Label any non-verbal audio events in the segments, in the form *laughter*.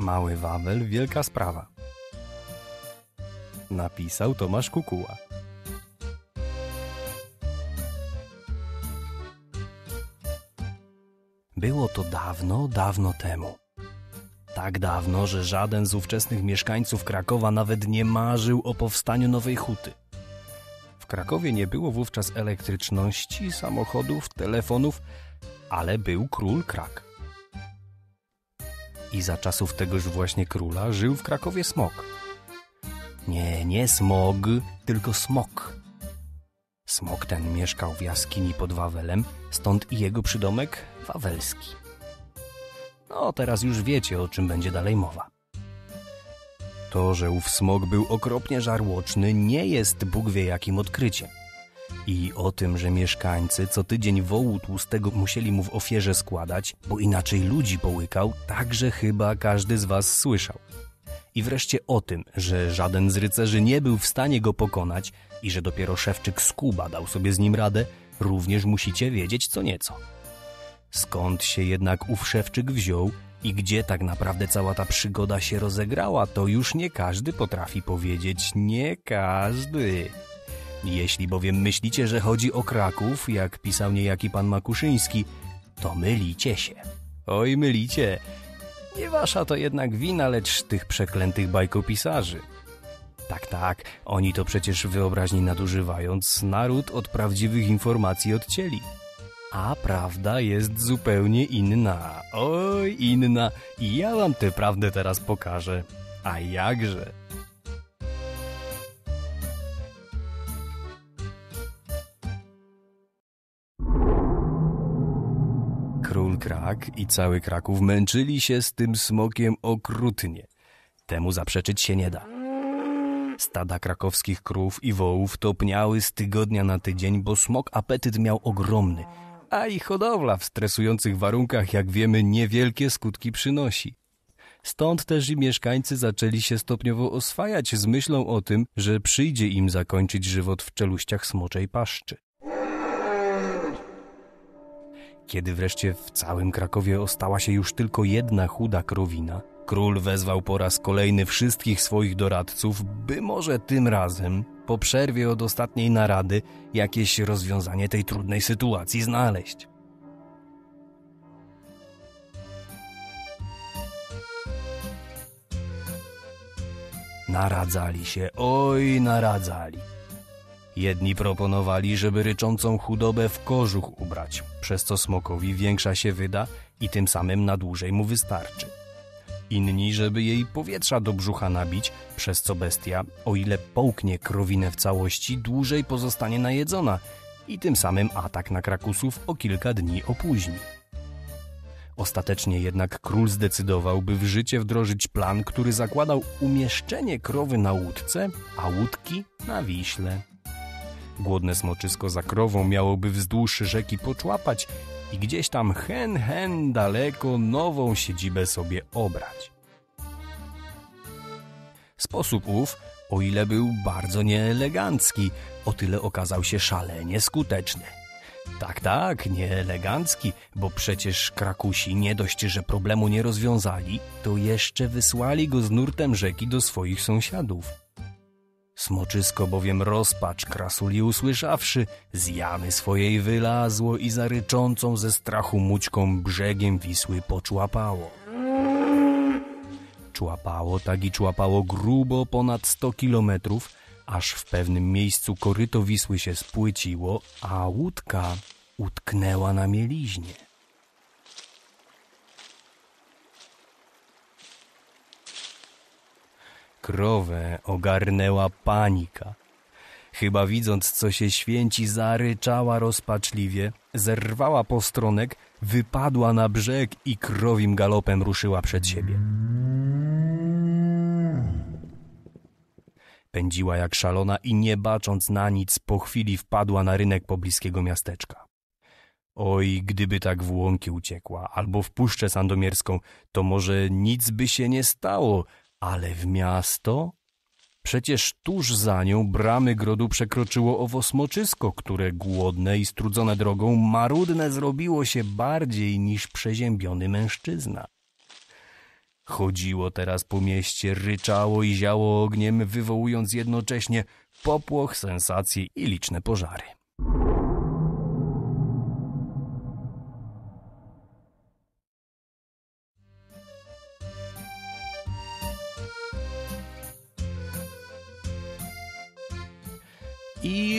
Mały Wawel, wielka sprawa. Napisał Tomasz Kukuła. Było to dawno, dawno temu. Tak dawno, że żaden z ówczesnych mieszkańców Krakowa nawet nie marzył o powstaniu nowej huty. W Krakowie nie było wówczas elektryczności, samochodów, telefonów, ale był król Krak. I za czasów tegoż właśnie króla żył w Krakowie smok. Nie, nie smog, tylko smok. Smok ten mieszkał w jaskini pod Wawelem, stąd i jego przydomek Wawelski. No, teraz już wiecie, o czym będzie dalej mowa. To, że ów smok był okropnie żarłoczny, nie jest Bóg wie jakim odkryciem. I o tym, że mieszkańcy co tydzień wołu tłustego musieli mu w ofierze składać, bo inaczej ludzi połykał, także chyba każdy z was słyszał. I wreszcie o tym, że żaden z rycerzy nie był w stanie go pokonać i że dopiero szewczyk Skuba dał sobie z nim radę, również musicie wiedzieć co nieco. Skąd się jednak ów szewczyk wziął i gdzie tak naprawdę cała ta przygoda się rozegrała, to już nie każdy potrafi powiedzieć. Nie każdy. Jeśli bowiem myślicie, że chodzi o Kraków, jak pisał niejaki pan Makuszyński, to mylicie się. Oj, mylicie. Nie wasza to jednak wina, lecz tych przeklętych bajkopisarzy. Tak, tak, oni to przecież wyobraźni nadużywając, naród od prawdziwych informacji odcięli. A prawda jest zupełnie inna. Oj, inna. I ja wam tę prawdę teraz pokażę. A jakże? Król Krak i cały Kraków męczyli się z tym smokiem okrutnie. Temu zaprzeczyć się nie da. Stada krakowskich krów i wołów topniały z tygodnia na tydzień, bo smok apetyt miał ogromny, a i hodowla w stresujących warunkach, jak wiemy, niewielkie skutki przynosi. Stąd też i mieszkańcy zaczęli się stopniowo oswajać z myślą o tym, że przyjdzie im zakończyć żywot w czeluściach smoczej paszczy. Kiedy wreszcie w całym Krakowie ostała się już tylko jedna chuda krowina, król wezwał po raz kolejny wszystkich swoich doradców, by może tym razem, po przerwie od ostatniej narady, jakieś rozwiązanie tej trudnej sytuacji znaleźć. Naradzali się, oj, naradzali. Jedni proponowali, żeby ryczącą chudobę w kożuch ubrać, przez co smokowi większa się wyda i tym samym na dłużej mu wystarczy. Inni, żeby jej powietrza do brzucha nabić, przez co bestia, o ile połknie krowinę w całości, dłużej pozostanie najedzona i tym samym atak na krakusów o kilka dni opóźni. Ostatecznie jednak król zdecydował, by w życie wdrożyć plan, który zakładał umieszczenie krowy na łódce, a łódki na Wiśle. Głodne smoczysko za krową miałoby wzdłuż rzeki poczłapać i gdzieś tam hen hen daleko nową siedzibę sobie obrać. Sposób ów, o ile był bardzo nieelegancki, o tyle okazał się szalenie skuteczny. Tak, tak, nieelegancki, bo przecież Krakusi nie dość, że problemu nie rozwiązali, to jeszcze wysłali go z nurtem rzeki do swoich sąsiadów. Smoczysko bowiem rozpacz krasuli usłyszawszy, z jamy swojej wylazło i za ryczącą ze strachu mućką brzegiem Wisły poczłapało. Człapało tak i człapało grubo ponad sto kilometrów, aż w pewnym miejscu koryto Wisły się spłyciło, a łódka utknęła na mieliźnie. Krowę ogarnęła panika. Chyba widząc, co się święci, zaryczała rozpaczliwie, zerwała postronek, wypadła na brzeg i krowim galopem ruszyła przed siebie. Pędziła jak szalona i nie bacząc na nic, po chwili wpadła na rynek pobliskiego miasteczka. Oj, gdyby tak w łąki uciekła, albo w Puszczę Sandomierską, to może nic by się nie stało, ale w miasto? Przecież tuż za nią bramy grodu przekroczyło owo smoczysko, które głodne i strudzone drogą marudne zrobiło się bardziej niż przeziębiony mężczyzna. Chodziło teraz po mieście, ryczało i ziało ogniem, wywołując jednocześnie popłoch, sensacje i liczne pożary.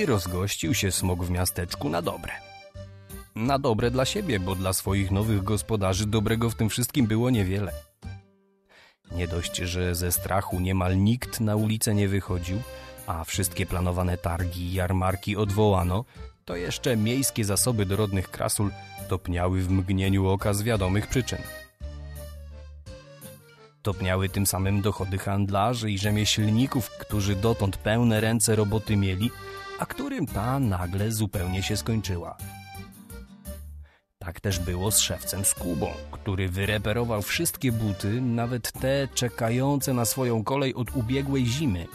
I rozgościł się smok w miasteczku na dobre. Na dobre dla siebie, bo dla swoich nowych gospodarzy dobrego w tym wszystkim było niewiele. Nie dość, że ze strachu niemal nikt na ulicę nie wychodził, a wszystkie planowane targi i jarmarki odwołano, to jeszcze miejskie zasoby dorodnych krasul topniały w mgnieniu oka z wiadomych przyczyn. Topniały tym samym dochody handlarzy i rzemieślników, którzy dotąd pełne ręce roboty mieli, a którym ta nagle zupełnie się skończyła. Tak też było z szewcem Skubą, który wyreperował wszystkie buty, nawet te czekające na swoją kolej od ubiegłej zimy.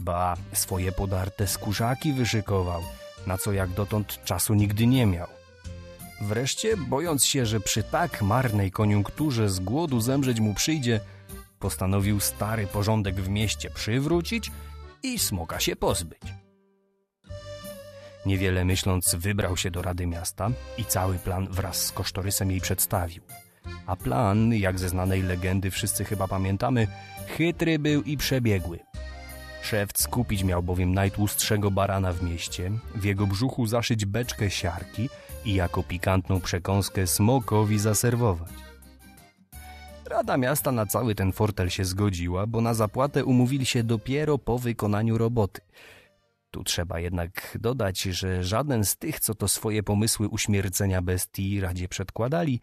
Ba, swoje podarte skórzaki wyszykował, na co jak dotąd czasu nigdy nie miał. Wreszcie, bojąc się, że przy tak marnej koniunkturze z głodu zemrzeć mu przyjdzie, postanowił stary porządek w mieście przywrócić i smoka się pozbyć. Niewiele myśląc, wybrał się do Rady Miasta i cały plan wraz z kosztorysem jej przedstawił. A plan, jak ze znanej legendy wszyscy chyba pamiętamy, chytry był i przebiegły. Szewc skupić miał bowiem najtłustszego barana w mieście, w jego brzuchu zaszyć beczkę siarki i jako pikantną przekąskę smokowi zaserwować. Rada miasta na cały ten fortel się zgodziła, bo na zapłatę umówili się dopiero po wykonaniu roboty – tu trzeba jednak dodać, że żaden z tych, co to swoje pomysły uśmiercenia bestii Radzie przedkładali,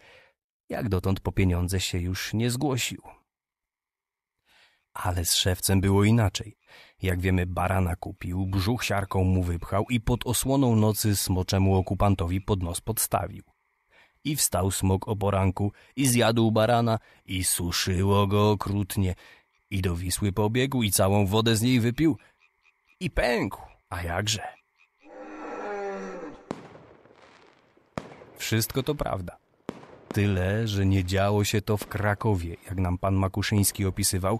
jak dotąd po pieniądze się już nie zgłosił. Ale z szewcem było inaczej. Jak wiemy, barana kupił, brzuch siarką mu wypchał i pod osłoną nocy smoczemu okupantowi pod nos podstawił. I wstał smok o poranku i zjadł barana i suszyło go okrutnie. I do Wisły pobiegł i całą wodę z niej wypił i pękł. A jakże? Wszystko to prawda. Tyle, że nie działo się to w Krakowie, jak nam pan Makuszyński opisywał,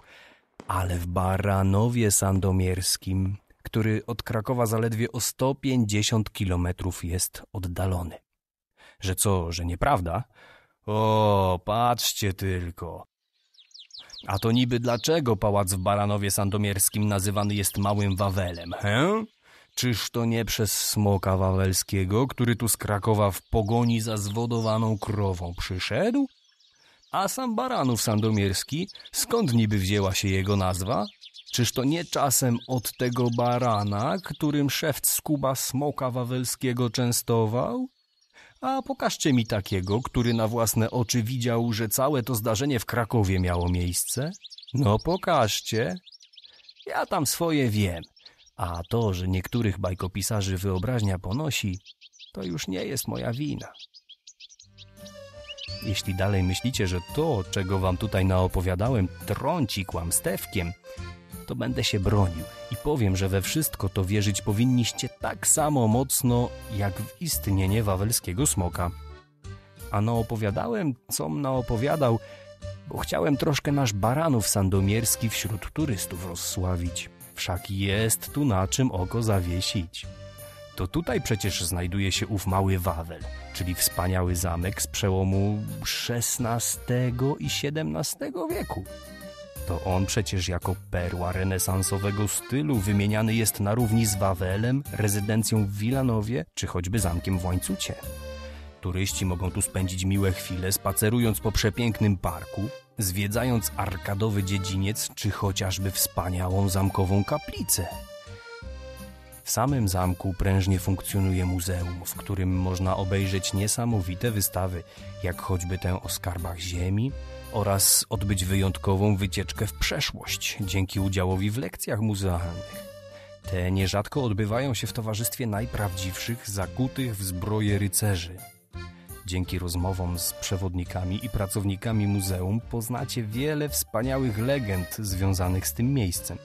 ale w Baranowie Sandomierskim, który od Krakowa zaledwie o 150 kilometrów jest oddalony. Że co, że nieprawda? O, patrzcie tylko. A to niby dlaczego pałac w Baranowie Sandomierskim nazywany jest Małym Wawelem, he? Czyż to nie przez smoka wawelskiego, który tu z Krakowa w pogoni za zwodowaną krową przyszedł? A sam Baranów Sandomierski, skąd niby wzięła się jego nazwa? Czyż to nie czasem od tego barana, którym szewc skuba smoka wawelskiego częstował? A pokażcie mi takiego, który na własne oczy widział, że całe to zdarzenie w Krakowie miało miejsce? No pokażcie. Ja tam swoje wiem. A to, że niektórych bajkopisarzy wyobraźnia ponosi, to już nie jest moja wina. Jeśli dalej myślicie, że to, czego wam tutaj naopowiadałem, trąci kłamstewkiem, to będę się bronił i powiem, że we wszystko to wierzyć powinniście tak samo mocno, jak w istnienie wawelskiego smoka. A naopowiadałem, com naopowiadał, bo chciałem troszkę nasz baranów sandomierski wśród turystów rozsławić. Wszak jest tu na czym oko zawiesić. To tutaj przecież znajduje się ów mały Wawel, czyli wspaniały zamek z przełomu XVI i XVII wieku. To on przecież jako perła renesansowego stylu wymieniany jest na równi z Wawelem, rezydencją w Wilanowie czy choćby zamkiem w Łańcucie. Turyści mogą tu spędzić miłe chwile spacerując po przepięknym parku, zwiedzając arkadowy dziedziniec czy chociażby wspaniałą zamkową kaplicę. W samym zamku prężnie funkcjonuje muzeum, w którym można obejrzeć niesamowite wystawy, jak choćby tę o skarbach ziemi oraz odbyć wyjątkową wycieczkę w przeszłość dzięki udziałowi w lekcjach muzealnych. Te nierzadko odbywają się w towarzystwie najprawdziwszych, zakutych w zbroje rycerzy – Dzięki rozmowom z przewodnikami i pracownikami muzeum poznacie wiele wspaniałych legend związanych z tym miejscem,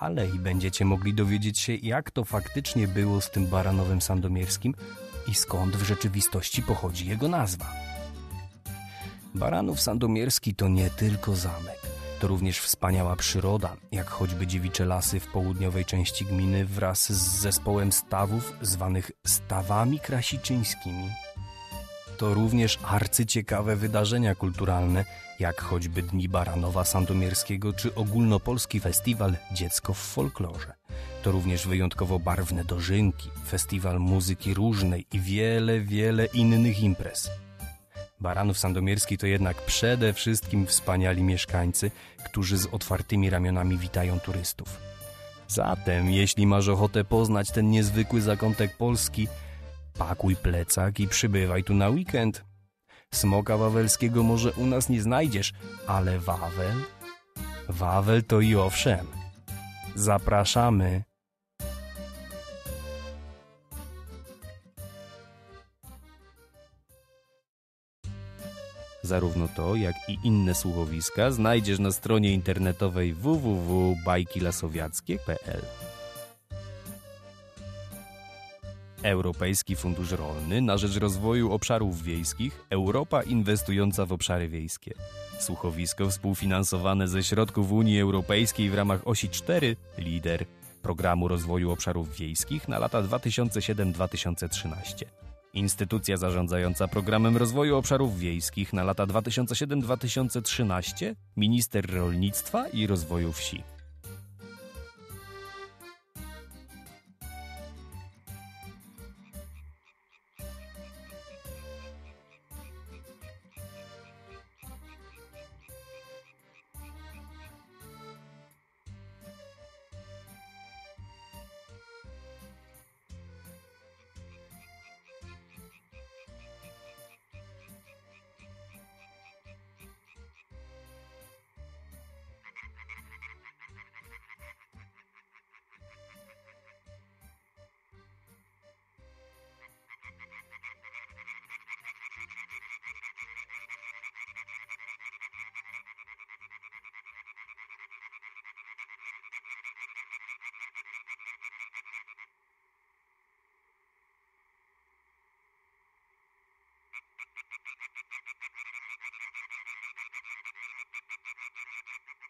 ale i będziecie mogli dowiedzieć się, jak to faktycznie było z tym baranowym sandomierskim i skąd w rzeczywistości pochodzi jego nazwa. Baranów Sandomierski to nie tylko zamek. To również wspaniała przyroda, jak choćby dziewicze lasy w południowej części gminy wraz z zespołem stawów zwanych stawami krasiczyńskimi. To również arcyciekawe wydarzenia kulturalne, jak choćby Dni Baranowa Sandomierskiego czy ogólnopolski festiwal Dziecko w folklorze. To również wyjątkowo barwne dożynki, festiwal muzyki różnej i wiele, wiele innych imprez. Baranów Sandomierski to jednak przede wszystkim wspaniali mieszkańcy, którzy z otwartymi ramionami witają turystów. Zatem, jeśli masz ochotę poznać ten niezwykły zakątek Polski, pakuj plecak i przybywaj tu na weekend. Smoka wawelskiego może u nas nie znajdziesz, ale Wawel? Wawel to i owszem. Zapraszamy. Zarówno to, jak i inne słuchowiska znajdziesz na stronie internetowej www.bajkilasowiackie.pl Europejski Fundusz Rolny na rzecz rozwoju obszarów wiejskich Europa inwestująca w obszary wiejskie. Słuchowisko współfinansowane ze środków Unii Europejskiej w ramach osi 4 LIDER Programu Rozwoju Obszarów Wiejskich na lata 2007-2013. Instytucja zarządzająca Programem Rozwoju Obszarów Wiejskich na lata 2007-2013 Minister Rolnictwa i Rozwoju Wsi. Thank *laughs* you.